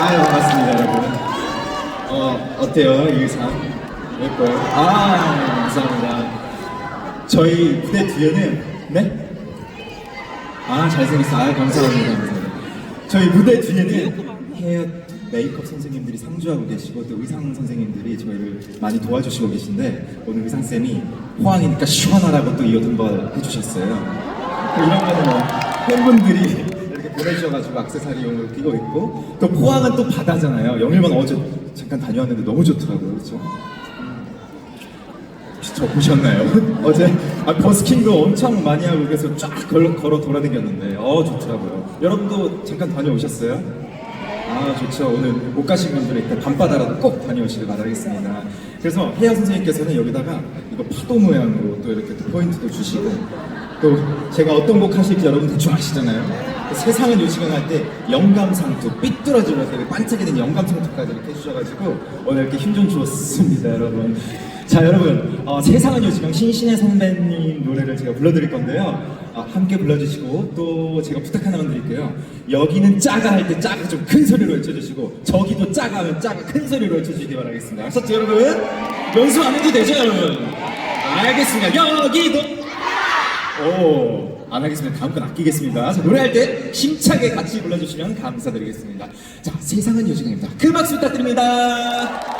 아유 반갑습니다 여러분. 어 어때요 이 의상? 예뻐요? 아 감사합니다. 저희 무대 뒤에는 네? 아 잘생겼어. 아 감사합니다. 감사합니다. 저희 무대 뒤에는 헤어 메이크업 선생님들이 상주하고 계시고 또 의상 선생님들이 저희를 많이 도와주시고 계신데 오늘 의상 쌤이 호황이니까 시원하라고 또 이 어떤 걸 해주셨어요. 또 이런 거는 뭐 팬분들이 보내주셔가지고 악세사리 용으로 끼고 있고 또 포항은 또 바다잖아요. 영일만 어제 잠깐 다녀왔는데 너무 좋더라고요. 그렇죠? 저 보셨나요? 어제 아, 버스킹도 엄청 많이 하고 그래서 쫙 걸어, 걸어 돌아다녔는데 어 좋더라고요. 여러분도 잠깐 다녀오셨어요? 아 좋죠. 오늘 못 가신 분들은 일단 밤바다라도 꼭 다녀오시길 바라겠습니다. 그래서 혜연 선생님께서는 여기다가 이거 파도 모양으로 또 이렇게 또 포인트도 주시고 또 제가 어떤 곡 하실지 여러분 대충 아시잖아요. 세상은 요시간 할때 영감상투 삐뚤어지면서 이렇게 반짝이는 영감상투까지 이렇게 해주셔가지고 오늘 이렇게 힘 좀 주었습니다 여러분 자 여러분 어, 세상은 요시간 신신의 선배님 노래를 제가 불러드릴 건데요 어, 함께 불러주시고 또 제가 부탁 하나만 드릴게요 여기는 짜가 할 때 짜가 좀 큰 소리로 외쳐주시고 저기도 짜가 하면 짜가 큰 소리로 외쳐주시기 바라겠습니다 아셨죠 여러분? 연습 안 해도 되죠 여러분? 알겠습니다 여기도 오, 안 하겠습니다. 다음 건 아끼겠습니다. 자, 노래할 때 힘차게 같이 불러주시면 감사드리겠습니다. 자, 세상은 요지경입니다. 큰 박수 부탁드립니다.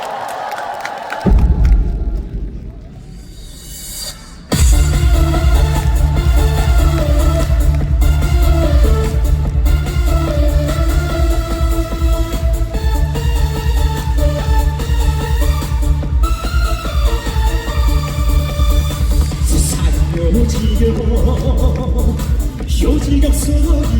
You.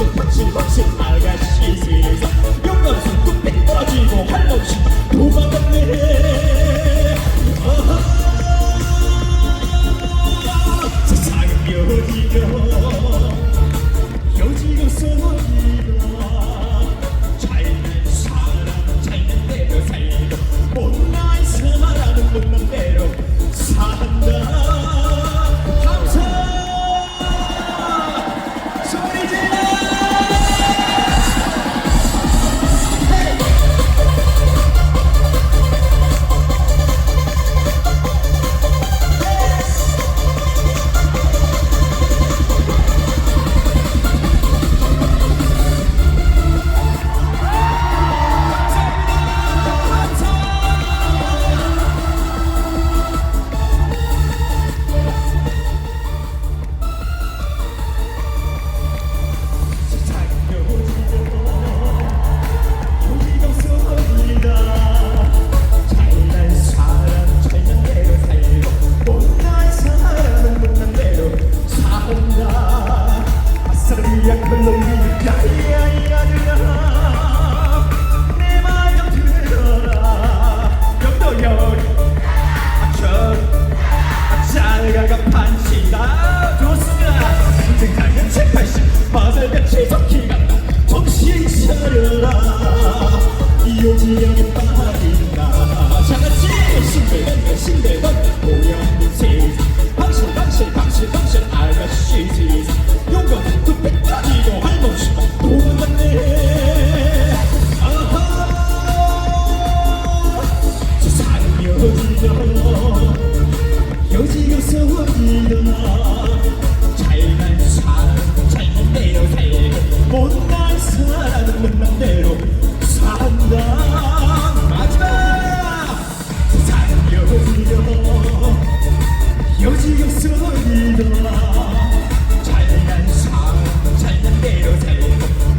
박신 박신 박신 아가씨 세상 영감손 뚝배 떨어지고 한없이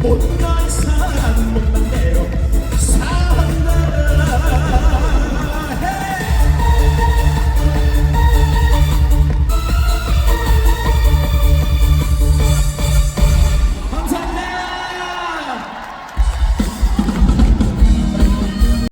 못